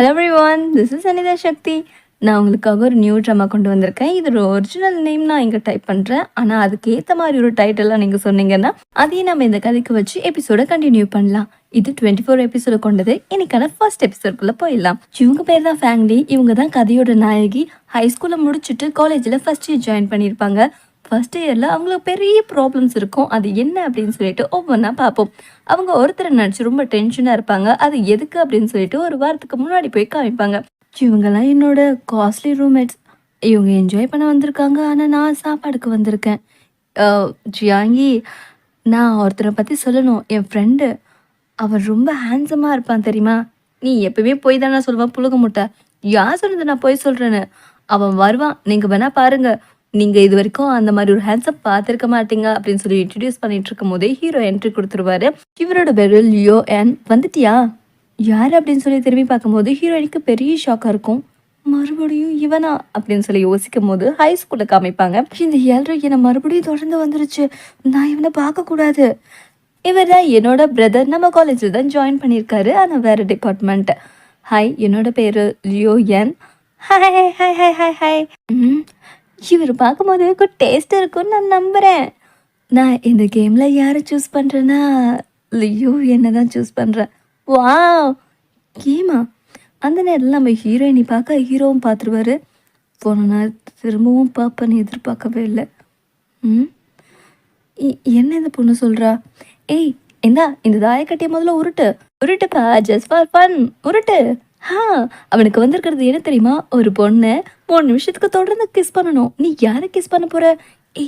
Hello everyone this is Anitha Sakthi நான் உங்களுக்காக ஒரு நியூ ட்ராமா கொண்டு வந்திருக்கேன். இது ஒரு ஒரிஜினல் நேம் நான் இங்கே டைப் பண்ணுறேன் ஆனால் அதுக்கேற்ற மாதிரி ஒரு டைட்டிலாக நீங்கள் சொன்னீங்கன்னா அதையும் நம்ம இந்த கதைக்கு வச்சு எபிசோட கண்டினியூ பண்ணலாம். இது டுவெண்ட்டி ஃபோர் எபிசோட கொண்டது. இன்னைக்கான ஃபர்ஸ்ட் எபிசோட்குள்ளே போயிடலாம். இவங்க பேர் தான் ஃபேமிலி இவங்க தான் கதையோட நாயகி. ஹை ஸ்கூலில் முடிச்சுட்டு காலேஜில் ஃபர்ஸ்ட் இயர் ஜாயின் பண்ணியிருப்பாங்க. ஃபஸ்ட் இயரில் அவங்களுக்கு பெரிய ப்ராப்ளம்ஸ் இருக்கும். அது என்ன அப்படின்னு சொல்லிட்டு ஒவ்வொன்றா பார்ப்போம். அவங்க ஒருத்தரை நினச்சி ரொம்ப டென்ஷனாக இருப்பாங்க. அது எதுக்கு அப்படின்னு சொல்லிட்டு ஒரு வாரத்துக்கு முன்னாடி போய் காமிப்பாங்க. இவங்கெல்லாம் என்னோட காஸ்ட்லி ரூம்மேட்ஸ் இவங்க என்ஜாய் பண்ண வந்திருக்காங்க. ஆனால் நான் சாப்பாடுக்கு வந்திருக்கேன். ஜியாங்கி நான் ஒருத்தரை பற்றி சொல்லணும். என் ஃப்ரெண்டு அவன் ரொம்ப ஹேண்ட்ஸமாக இருப்பான் தெரியுமா? நீ எப்பவுமே போய் தானே சொல்லுவான் புழுக முட்டை. யார் சொன்னது நான் போய் சொல்கிறேன்னு அவன் வருவான். நீங்கள் வேணால் பாருங்கள் நீங்கள் இது வரைக்கும் அந்த மாதிரி ஒரு ஹேண்ட்ஸப் பார்த்துருக்க மாட்டீங்க அப்படின்னு சொல்லி இன்ட்ரடியூஸ் பண்ணிட்டு இருக்கும் போதே ஹீரோ என்ட்ரி கொடுத்துருவாரு. இவரோட பேரு லியோ அண்ட் வந்துட்டியா? யார் அப்படின்னு சொல்லி திரும்பி பார்க்கும்போது ஹீரோயினுக்கு பெரிய ஷாக்காக இருக்கும். மறுபடியும் இவனா அப்படின்னு சொல்லி யோசிக்கும் போது ஹை ஸ்கூலில் காமிப்பாங்க. இந்த ஏழரை என்னை மறுபடியும் தொடர்ந்து வந்துருச்சு. நான் இவனை பார்க்கக்கூடாது. இவர் தான் என்னோட பிரதர் நம்ம காலேஜில் தான் ஜாயின் பண்ணியிருக்காரு. ஆனால் வேறு டிபார்ட்மெண்ட் ஹாய் என்னோட பேர் லியோ என் hi hi hi hi hi ம் இவர் பார்க்கும்போது குட் டேஸ்ட் இருக்கும்னு நான் நம்புகிறேன் நான் இந்த கேமில் யாரை சூஸ் பண்ணுறேன்னா லியோ என்ன தான் சூஸ் பண்ணுறேன் வா கேமா அந்த நேரத்தில் நம்ம ஹீரோயினி பார்க்க ஹீரோவும் பார்த்துருவாரு. போன நாள் திரும்பவும் பார்ப்பேன்னு எதிர்பார்க்கவே இல்லை. ம்? இ- என்ன இந்த பொண்ணு சொல்கிறா ஏய் இந்தா இந்த தாயக்கட்டியை முதல்ல உருட்டு. உருட்டுப்பா ஜஸ்ட் ஃபார் ஃபன் உருட்டு. ஹா அவனுக்கு வந்திருக்கிறது என்ன தெரியுமா? ஒரு பொண்ணை மூணு நிமிஷத்துக்கு தொடர்ந்து கிஸ் பண்ணணும். நீ யாரை கிஸ் பண்ண போற?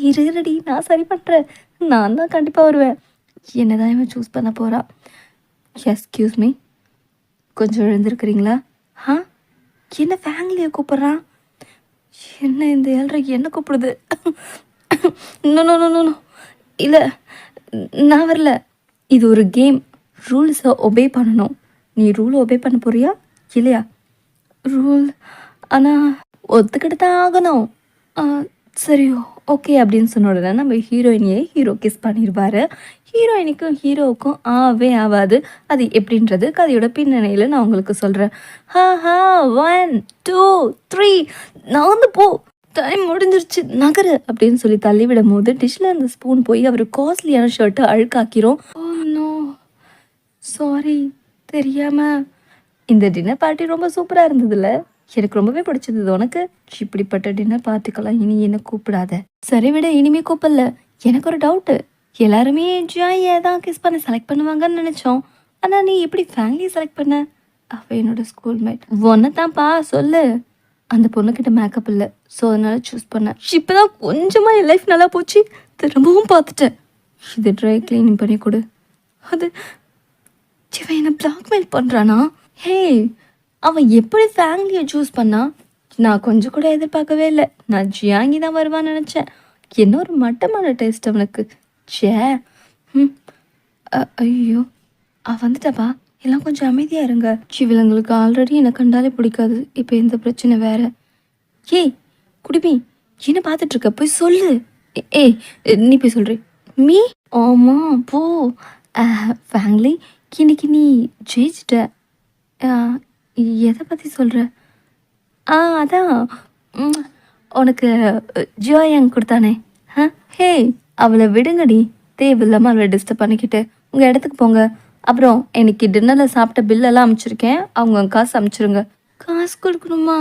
இரு இருடி நான் சரி பண்ணுறேன் நான் தான் கண்டிப்பாக வருவேன். என்னதான் இவன் சூஸ் பண்ண போகிறா எஸ்கியூஸ் மீ கொஞ்சம் எழுந்திருக்கிறீங்களா? ஆ என்ன ஃபேமிலியை கூப்பிட்றான்? என்ன இந்த ஏழ்ரைக்கு என்ன கூப்பிடுது? நோ நோ நோ இல்லை நான் வரல. இது ஒரு கேம் ரூல்ஸை ஒபே பண்ணணும். நீ ரூலை ஒபே பண்ண போறியா? இல்லையா ரூல் ஆனால் ஒத்துக்கிட்டு தான் ஆகணும் ஆ, சரி ஓகே அப்படின்னு சொன்ன உடனே நம்ம ஹீரோயினியை ஹீரோ கிஸ் பண்ணிடுவார் ஹீரோயினுக்கும் ஹீரோவுக்கும் ஆவே ஆகாது அது எப்படின்றது கதையோட பின்னணியில் நான் உங்களுக்கு சொல்கிறேன் ஹா ஹா ஒன் டூ த்ரீ நகர்ந்து போ டைம் முடிஞ்சிருச்சு நகரு அப்படின்னு சொல்லி தள்ளிவிடும் போது டிஷ்ல அந்த ஸ்பூன் போய் அவர் காஸ்ட்லியான ஷர்ட்டை அழுக்காக்கிறோம் ஓ நோ சாரி தெரியாமல் இந்த டின்னர் பார்ட்டி ரொம்ப சூப்பராக இருந்ததுல்ல எனக்கு ரொம்பவே பிடிச்சது. உனக்கு? இப்படிப்பட்ட டின்னர் பார்ட்டிக்கெல்லாம் இனி என்ன கூப்பிடாத. சரி விட இனிமே கூப்பிடல. எனக்கு ஒரு டவுட்டு எல்லாருமே ஜாயை தான் கிஸ் பண்ண செலக்ட் பண்ணுவாங்கன்னு நினச்சோம். ஆனால் நீ எப்படி ஃபேமிலியை செலக்ட் பண்ண? அவ என்னோட ஸ்கூல்மேட் ஒன்றை தான்ப்பா சொல்லு. அந்த பொண்ணுக்கிட்ட மேக்கப் இல்லை. ஸோ அதனால சூஸ் பண்ணேன் இப்போ தான் கொஞ்சமாக என் லைஃப் நல்லா போச்சு. திரும்பவும் பார்த்துட்டேன். இது ட்ரை க்ளீனிங் பண்ணி கொடு. அது இவன் என்னை பிளாக்மெயில் பண்ணுறானா ஹே அவன் எப்படி ஃபேமிலியை சூஸ் பண்ணா? நான் கொஞ்சம் கூட எதிர்பார்க்கவே இல்லை. நான் ஜியாங்கி தான் வருவான்னு நினச்சேன். என்ன ஒரு மட்டமான டேஸ்ட் அவனுக்கு. ச்சே. ம். ஐயோ. அவ வந்துட்டாப்பா. எல்லாம் கொஞ்சம் அமைதியாக இருங்க. சிவிலங்களுக்கு ஆல்ரெடி என்னை கண்டாலே பிடிக்காது. இப்போ எந்த பிரச்சனை வேறு? ஏய் குடிமி என்ன பார்த்துட்ருக்க போய் சொல்லு. ஏ- ஏய் நீ போய் சொல்றி. மீ? ஆமா போ. ஃபேங்லி இன்னைக்கு நீ ஜெயிச்சிட்ட. எதை பற்றி சொல்கிற ஆ அதான். ம், உனக்கு ஜோயங் கொடுத்தானே. ஆ ஹே அவளை விடுங்கடி. தேவையில்லாமல் அவளை டிஸ்டர்ப் பண்ணிக்கிட்டு. உங்கள் இடத்துக்கு போங்க. அப்புறம் இன்னைக்கு டின்னரில் சாப்பிட்ட பில்லெல்லாம் அமுச்சிருக்கேன். அவங்க காசு அமுச்சிருங்க. காசு கொடுக்கணுமா?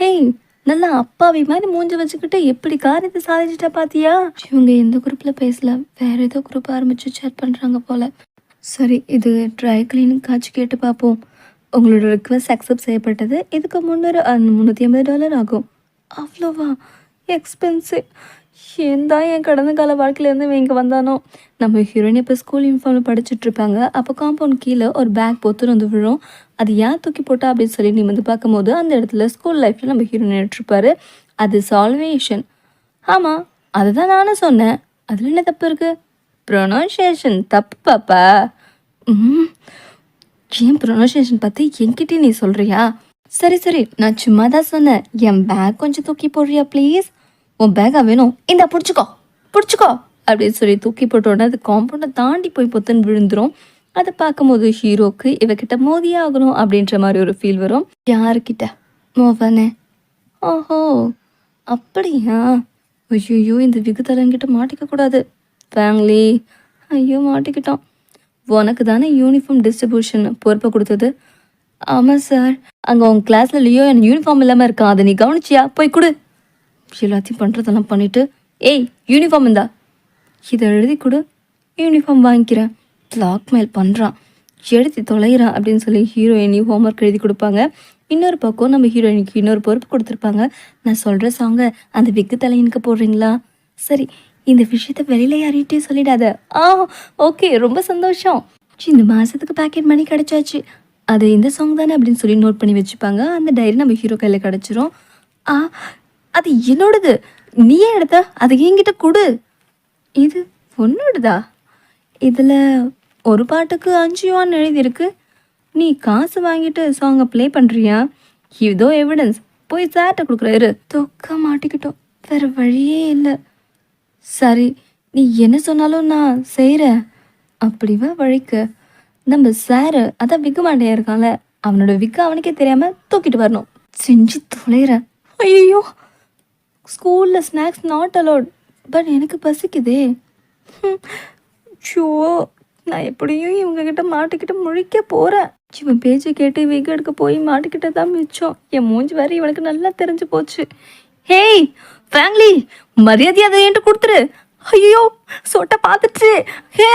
ஹேய் நல்லா அப்பாவி மாதிரி மூஞ்சி வச்சுக்கிட்டு எப்படி காரியத்தை சாதிச்சிட்டா பாத்தியா? இவங்க எந்த குரூப்பில் பேசல. வேற ஏதோ குரூப் ஆரம்பிச்சு சேட் பண்ணுறாங்க போல. சரி இது ட்ரை கிளீனிங் காட்சி கேட்டு பார்ப்போம் உங்களோட ரிக்வஸ்ட் அக்செப்ட் செய்யப்பட்டது. இதுக்கு முன்னூறு முந்நூற்றி ஐம்பது டாலர் ஆகும். அவ்வளோவா? எக்ஸ்பென்சிவ் ஏன் என் கடந்த கால வாழ்க்கையிலேருந்து இவன் இங்கே வந்தானோ? நம்ம ஹீரோயின் இப்போ ஸ்கூல் யூனிஃபார்மில் படிச்சுட்டு இருப்பாங்க. அப்போ காம்பவுண்ட் கீழே ஒரு பேக் பொத்து வந்து விழும். அது ஏன் தூக்கி போட்டா அப்படின்னு சொல்லி நீ வந்து பார்க்கும்போது அந்த இடத்துல ஸ்கூல் லைஃப்பில் நம்ம ஹீரோயின் நின்றுட்டுருப்பாரு. அது சால்வேஷன் ஆமாம் அதுதான் நானும் சொன்னேன். அதில் என்ன தப்பு இருக்குது ப்ரொனவுன்சியேஷன் தப்பு பாப்பா. ம் ஏன் ப்ரொனன்சியேஷன் பற்றி என்கிட்டயே நீ சொல்கிறியா சரி சரி நான் சும்மா தான் சொன்னேன். என் பேக் கொஞ்சம் தூக்கி போடுறியா ப்ளீஸ் உன் பேக்காக வேணும். இந்தா பிடிச்சிக்கோ பிடிச்சிக்கோ அப்படின்னு சொல்லி தூக்கி போட்டோன்னே அது காம்பவுண்டை தாண்டி போய் பொத்துன்னு விழுந்துரும். அதை பார்க்கும்போது ஹீரோக்கு இவகிட்ட மோதி ஆகணும் அப்படின்ற மாதிரி ஒரு ஃபீல் வரும். யாருக்கிட்ட? மோவனே ஓஹோ அப்படியா? ஐயோ இந்த விகுதலங்கிட்ட மாட்டிக்க கூடாது ஃபேங்லி ஐயோ மாட்டிக்கிட்டோம் உனக்கு தானே யூனிஃபார்ம் டிஸ்ட்ரிபியூஷன் பொறுப்பை கொடுத்தது? ஆமாம் சார் அங்கே உங்கள் கிளாஸில் லியோ என் யூனிஃபார்ம் இல்லாமல் இருக்கான். அதை நீ கவனிச்சியா? போய் கொடு. எல்லாத்தையும் பண்ணுறதெல்லாம் பண்ணிவிட்டு ஏய் யூனிஃபார்ம் இந்தா. இதை எழுதி கொடு. யூனிஃபார்ம் வாங்கிக்கிறேன். மெயில் பண்ணுறான் எழுதி தொலைகிறான் அப்படின்னு சொல்லி ஹீரோயினி ஹோம்ஒர்க் எழுதி கொடுப்பாங்க. இன்னொரு பக்கம் நம்ம ஹீரோயினுக்கு இன்னொரு பொறுப்பு கொடுத்துருப்பாங்க. நான் சொல்கிற சாங்கை அந்த விக்கு தலையனுக்கு போடுறீங்களா? சரி இந்த விஷயத்த வெளியில யார்கிட்டயும் சொல்லிடாத. ஆ ஓகே ரொம்ப சந்தோஷம். இந்த மாதத்துக்கு பேக்கெட் மணி கிடச்சாச்சு. அது இந்த சாங் தானே அப்படின்னு சொல்லி நோட் பண்ணி வச்சுப்பாங்க. அந்த டைரி நம்ம ஹீரோ கையில் கிடச்சிரும். ஆ அது என்னோடது? நீயே எடுத்த அது என்கிட்ட கொடு. இது உன்னோடதா? இதில் ஒரு பாட்டுக்கு அஞ்சு யுவான் எழுதியிருக்கு. நீ காசு வாங்கிட்டு சாங்கை ப்ளே பண்ணுறியா இதோ எவிடன்ஸ் போய் சார்ட்டை கொடுக்குறாரு தொக்க மாட்டிக்கிட்டோம். வேறு வழியே இல்லை. சரி நீ என்ன சொன்னாலும் நான் செய்கிறேன் அப்படிவா வழிக்கு. நம்ம சாரு அதான் விக்க இருக்கான்ல அவனோட விக்கு அவனுக்கே தெரியாமல் தூக்கிட்டு வரணும். செஞ்சு தொலைகிறேன் ஐயோ ஸ்கூலில் ஸ்நாக்ஸ் நாட் அலோட் பட் எனக்கு பசிக்குதே. ஷோ நான் எப்படியும் இவங்க கிட்ட மாட்டிக்கிட்டு முழிக்க போகிறேன் இவன் பேச்சு கேட்டு விக்கு எடுக்க போய் மாட்டிக்கிட்ட தான் மிச்சம். என் மூஞ்சி வேற இவனுக்கு நல்லா தெரிஞ்சு போச்சு. ஹேய் ஃபேங்லி மரியாதை அதை என்கிட்ட கொடுத்துரு. ஐயோ சொட்டை பார்த்துச்சு. ஹே!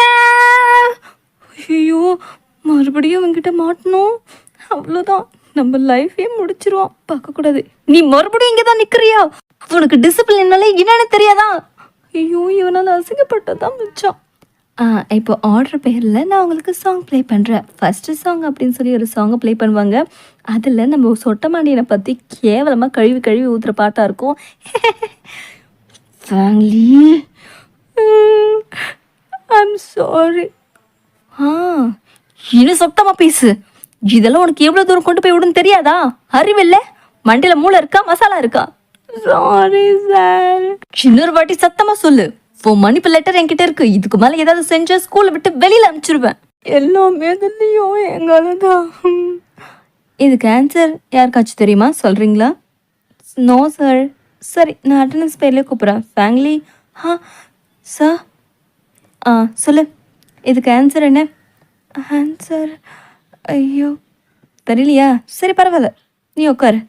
ஐயோ மறுபடியும் இவங்கிட்ட மாட்டணும். அவ்வளோதான் நம்ம லைஃபே முடிச்சிருவோம். பார்க்கக்கூடாது நீ மறுபடியும் இங்கே தான் நிற்கிறியா உனக்கு டிசிப்ளின்னாலே என்னன்னு தெரியாதா? ஐயோ இவனால் அசிங்கப்பட்டதான் மிச்சம். இப்போ ஆர்டர் பேரில் நான் உங்களுக்கு சாங் ப்ளே பண்ணுறேன் ஃபஸ்ட்டு சாங் அப்படின்னு சொல்லி ஒரு சாங்கை ப்ளே பண்ணுவாங்க. அதில் நம்ம சொட்டமாண்டியனை பற்றி கேவலமாக கழுவி கழுவி ஊற்றுற பாட்டாக இருக்கும். ஃபேமிலி ஐம் சாரி ஆ இன்னும் சொத்தமாக பேசு. இதெல்லாம் உனக்கு எவ்வளோ தூரம் கொண்டு போய் விடுன்னு தெரியாதா? அறிவில்லை மண்டியில் மூளை இருக்கா? மசாலா இருக்கா? சாரி சார் இன்னொரு வாட்டி சத்தமாக சொல்லு. உன் மன்னிப்பு லெட்டர் என்கிட்ட இருக்கு. இதுக்கு மேலே ஏதாவது செஞ்சா ஸ்கூலை விட்டு வெளியில் அனுப்பிச்சிருவேன். எல்லாமே இதுலையும் எங்கால தான் இதுக்கு ஆன்சர் யாருக்காச்சும் தெரியுமா? சொல்கிறீங்களா நோ சார் சரி நான் அட்டண்டன்ஸ் பேர்லேயே கூப்பிட்றேன். ஃபேமிலி ஆ சார் ஆ சொல்லு. இதுக்கு ஆன்சர் என்ன? ஆன்சர் ஐயோ. தெரியலையா? சரி பரவாயில்ல. நீ உட்காரு.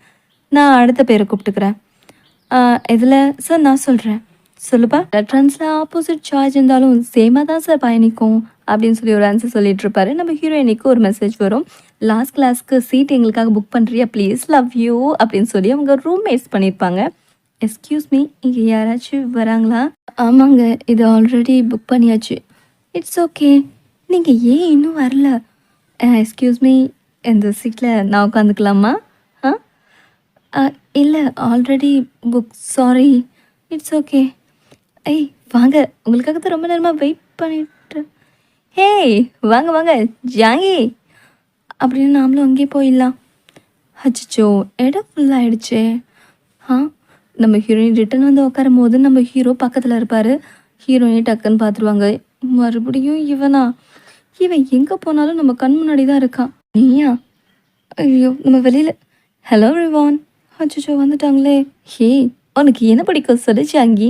நான் அடுத்த பேரை கூப்பிட்டுக்கிறேன். இதில் சார் நான் சொல்கிறேன் சொல்லுப்பா. ரெஃபரன்ஸில் ஆப்போசிட் சார்ஜ் இருந்தாலும் சேமாக தான் சார் பயணிக்கும் அப்படின்னு சொல்லி ஒரு ஆன்சர் சொல்லிட்டு இருப்பாரு. நம்ம ஹீரோயினிக்கு ஒரு மெசேஜ் வரும். லாஸ்ட் கிளாஸ்க்கு சீட் எங்களுக்காக புக் பண்ணுறியா ப்ளீஸ் லவ் யூ அப்படின்னு சொல்லி அவங்க ரூம்மேட்ஸ் பண்ணியிருப்பாங்க எஸ்கியூஸ் மீ இங்கே யாராச்சும் வராங்களா? ஆமாங்க இது ஆல்ரெடி புக் பண்ணியாச்சு. இட்ஸ் ஓகே நீங்கள் ஏன் இன்னும் வரல? எஸ்கியூஸ் மீ இந்த சீட்டில் நான் உட்காந்துக்கலாமா? ஆ இல்லை already book sorry it's okay ஐய் வாங்க. உங்களுக்காக தான் ரொம்ப நேரமாக வெயிட் பண்ணிட்டு ஹேய் வாங்க வாங்க. ஜாங்கி. அப்படின்னு நாமளும் அங்கேயே போயிடலாம். அச்சோ இடம் ஃபுல்லாகிடுச்சே ஆ நம்ம ஹீரோயின் ரிட்டன் வந்து உட்காரும் போது நம்ம ஹீரோ பக்கத்தில் இருப்பார். ஹீரோயினை டக்குன்னு பார்த்துருவாங்க. மறுபடியும் இவனா? இவன் எங்கே போனாலும் நம்ம கண் முன்னாடி தான் இருக்கான். நீயா? ஐயோ நம்ம வெளியில். ஹலோ ரிவான் அச்சோ வந்துட்டாங்களே. ஹே உனக்கு என்ன பிடிக்கும்? சொல்லு ஜாங்கி.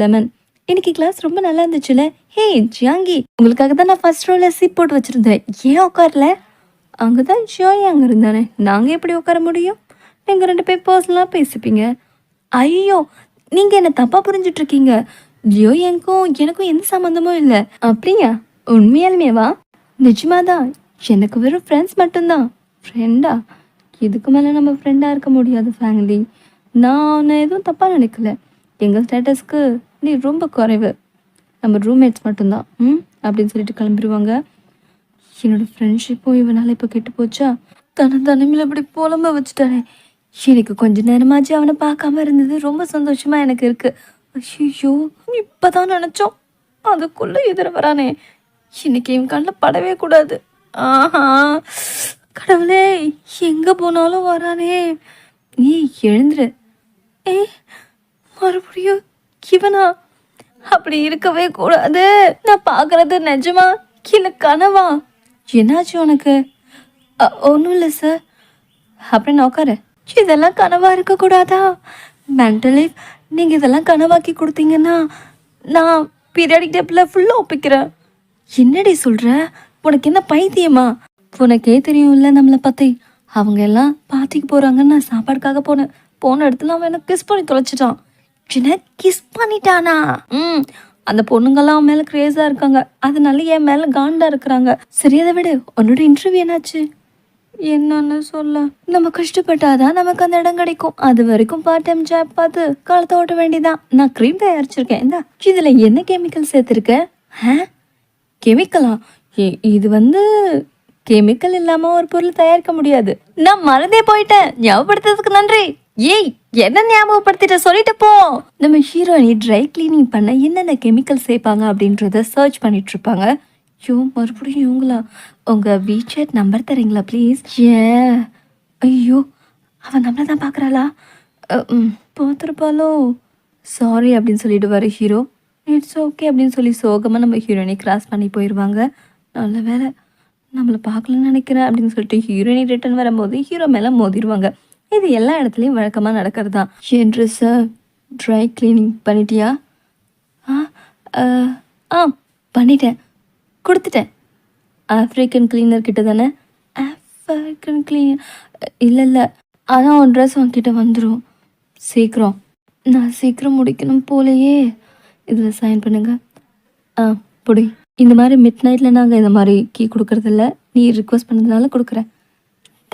லெமன் இன்னைக்கு கிளாஸ் ரொம்ப நல்லா இருந்துச்சுல? ஹே ஜியாங்கி உங்களுக்காக தான் நான் ஃபர்ஸ்ட் ரோல சீட் போட்டு வச்சுருந்தேன். ஏன் உட்காரல? அங்கே தான் ஜோய் அங்கே இருந்தானே. நாங்கள் எப்படி உட்கார முடியும்? நீங்கள் ரெண்டு பேர் பர்சனலாக பேசிப்பீங்க. ஐயோ நீங்கள் என்ன தப்பாக புரிஞ்சிட்ருக்கீங்க? ஜியோ எனக்கும் எனக்கும் எந்த சம்மந்தமும் இல்லை. அப்படியா? உண்மையாலுமேவா? நிஜமாதான். எனக்கு வெறும் ஃப்ரெண்ட்ஸ் மட்டும்தான். ஃப்ரெண்டா இதுக்கு மேலே நம்ம ஃப்ரெண்டாக இருக்க முடியாது ஃபேமிலி நான் எதுவும் தப்பாக நினைக்கல. எங்கள் ஸ்டேட்டஸ்க்கு நீ ரொம்ப குறைவு. நம்ம ரூம்மேட்ஸ் மட்டும்தான். ம்? அப்படின்னு சொல்லிட்டு கிளம்பிடுவாங்க என்னோடய ஃப்ரெண்ட்ஷிப்பும் இவனால் இப்போ கெட்டு போச்சா? தன தனிமையில் அப்படி புலம்ப வச்சுட்டானே. எனக்கு கொஞ்ச நேரமாச்சு அவனை பார்க்காம இருந்தது. ரொம்ப சந்தோஷமாக எனக்கு இருக்குது ஐயோ இப்போ தான் நினச்சோம். அதுக்குள்ளே எதிர வரானே. இன்னைக்கு இவன் கண்ணில் படவே கூடாது. ஆஹா. கடவுளே எங்கே போனாலும் வரானே. நீ எழுந்துரு. ஏ மறுபடியும் இவனா? அப்படி இருக்கவே கூடாது. நான் பார்க்கறது நிஜமா? கீழே கனவா? என்னாச்சு உனக்கு? ஒன்றும் இல்லை சார் அப்படின்னு நான் உட்காரு. ச்சீ, இதெல்லாம் கனவாக இருக்கக்கூடாதா மென்டலி நீங்கள் இதெல்லாம் கனவாக்கி கொடுத்தீங்கன்னா நான் பீரியாடிக் டேப்பில் ஃபுல்லாக ஒப்பிக்கிறேன். என்னடி சொல்கிற உனக்கு என்ன பைத்தியமா? உனக்கே தெரியும்ல நம்மளை பற்றி அவங்க எல்லாம் பார்ட்டிக்கு போகிறாங்கன்னு நான் சாப்பாடுக்காக போனேன் போன இடத்துல அவன் எனக்கு கிஸ் பண்ணி தொலைச்சிட்டான். என்ன கிஸ் பண்ணிட்டானா? ம் அந்த பொண்ணுங்கெல்லாம் அவன் மேலே க்ரேஸாக இருக்காங்க. அதனால என் மேலே காண்டாக இருக்கிறாங்க. சரி அதை விடு. உன்னோட இன்டர்வியூ என்னாச்சு? என்னன்னு சொல்ல. நம்ம கஷ்டப்பட்டாதான் நமக்கு அந்த இடம் கிடைக்கும். அது வரைக்கும் பார்ட் டைம் ஜாப் பார்த்து காலத்தை ஓட்ட வேண்டியதான் நான் க்ரீம் தயாரிச்சிருக்கேன். இந்தா இதில் என்ன கெமிக்கல் சேர்த்துருக்க? கெமிக்கலா இது வந்து கெமிக்கல் இல்லாமல் ஒரு பொருள் தயாரிக்க முடியாது. நான் மறந்தே போயிட்டேன். ஞாபகப்படுத்துறதுக்கு நன்றி. ஏய் என்ன ஞாபகப்படுத்திட்ட? சொல்லிட்டு போ. நம்ம ஹீரோயினி ட்ரை கிளீனிங் பண்ண என்னென்ன கெமிக்கல் சேர்ப்பாங்க அப்படின்றத சர்ச் பண்ணிட்டு இருப்பாங்க. ஐயோ மறுபடியும் இவங்களா? உங்கள் வீச்சேட் நம்பர் தரீங்களா ப்ளீஸ் ஏ ஐயோ அவன் நம்மளை தான் பார்க்குறாளா? பார்த்துருப்பாளோ? சாரி அப்படின்னு சொல்லிடுவார் ஹீரோ இட்ஸ் ஓகே அப்படின்னு சொல்லி சோகமாக நம்ம ஹீரோயினை கிராஸ் பண்ணி போயிடுவாங்க நல்ல வேலை நம்மளை பார்க்கலன்னு நினைக்கிறேன் அப்படின்னு சொல்லிட்டு ஹீரோயினி ரிட்டர்ன் வரும்போது ஹீரோ மேலே மோதிடுவாங்க. இது எல்லா இடத்துலையும் வழக்கமாக நடக்கிறது? தான் என் ட்ரெஸ்ஸை ட்ரை கிளீனிங் பண்ணிட்டியா? ஆ ஆ பண்ணிட்டேன். கொடுத்துட்டேன். ஆஃப்ரிக்கன் கிளீனர் கிட்ட தானே? ஆஃப்ரிக்கன் கிளீனர் இல்லை இல்லை. ஆனால் உன் ட்ரெஸ் உன்கிட்ட வந்துடும் சீக்கிரம். நான் சீக்கிரம் முடிக்கணும் போலையே. இதில் சைன் பண்ணுங்க. ஆ புடி. இந்த மாதிரி மிட் நைட்டில் நாங்கள் இந்த மாதிரி கீ கொடுக்குறதில்ல. நீ ரிக்வஸ்ட் பண்ணதுனால கொடுக்குறேன்.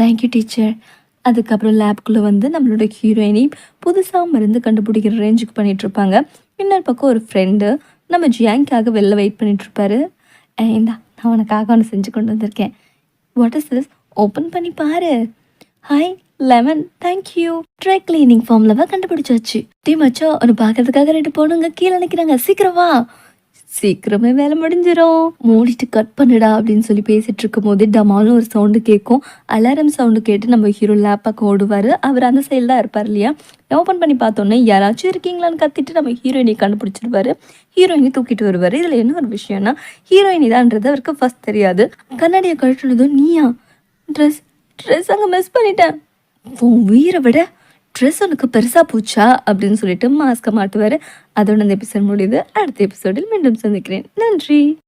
தேங்க்யூ டீச்சர் அதுக்கப்புறம் லேப்குள்ளே வந்து நம்மளோட ஹீரோயினி புதுசாக மருந்து கண்டுபிடிக்கிற ரேஞ்சுக்கு பண்ணிகிட்ருப்பாங்க இன்னொரு பக்கம் ஒரு ஃப்ரெண்டு நம்ம ஜியாங்காக வெளில வெயிட் பண்ணிகிட்ருப்பாரு ஏண்டா நான் உனக்காக ஒன்று செஞ்சு கொண்டு வந்திருக்கேன். வாட் இஸ் திஸ் ஓப்பன் பண்ணி பாரு. Hi lemon thank you dry cleaning ஃபார்ம்ல கண்டுபிடிச்சாச்சு. டீ மச்சா ஒன்று பார்க்கறதுக்காக ரெண்டு பொண்ணுங்க கீழே நிற்கிறாங்க சீக்கிரம் வா. சீக்கிரமே வேலை முடிஞ்சிடும் மூடிட்டு கட் பண்ணுடா அப்படின்னு சொல்லி பேசிட்டு இருக்கும் போது டமாலும் ஒரு சவுண்டு கேட்கும் அலாரம் சவுண்டு கேட்டு நம்ம ஹீரோ லேப்பாக ஓடுவார். அவர் அந்த சைடில் தான் இருப்பார் இல்லையா? ஓப்பன் பண்ணி பார்த்தோன்னே யாராச்சும் இருக்கீங்களான்னு கத்திட்டு நம்ம ஹீரோயினை கண்டுபிடிச்சிருவாரு ஹீரோயினி தூக்கிட்டு வருவார். இதில் என்ன ஒரு விஷயம்னா ஹீரோயினி தான்ன்றது அவருக்கு ஃபர்ஸ்ட் தெரியாது. கண்ணாடியை கழட்டுனதும் நீயா? ட்ரெஸ் ட்ரெஸ் அங்கே மிஸ் பண்ணிட்டேன். உன் உயிரை விட ட்ரெஸ் உனக்கு பெருசாக போச்சா? அப்படின்னு சொல்லிட்டு மாஸ்க்கை மாட்டுவார். அதோட இந்த எபிசோட் முடியுது. அடுத்த எபிசோடில் மீண்டும் சந்திக்கிறேன். நன்றி.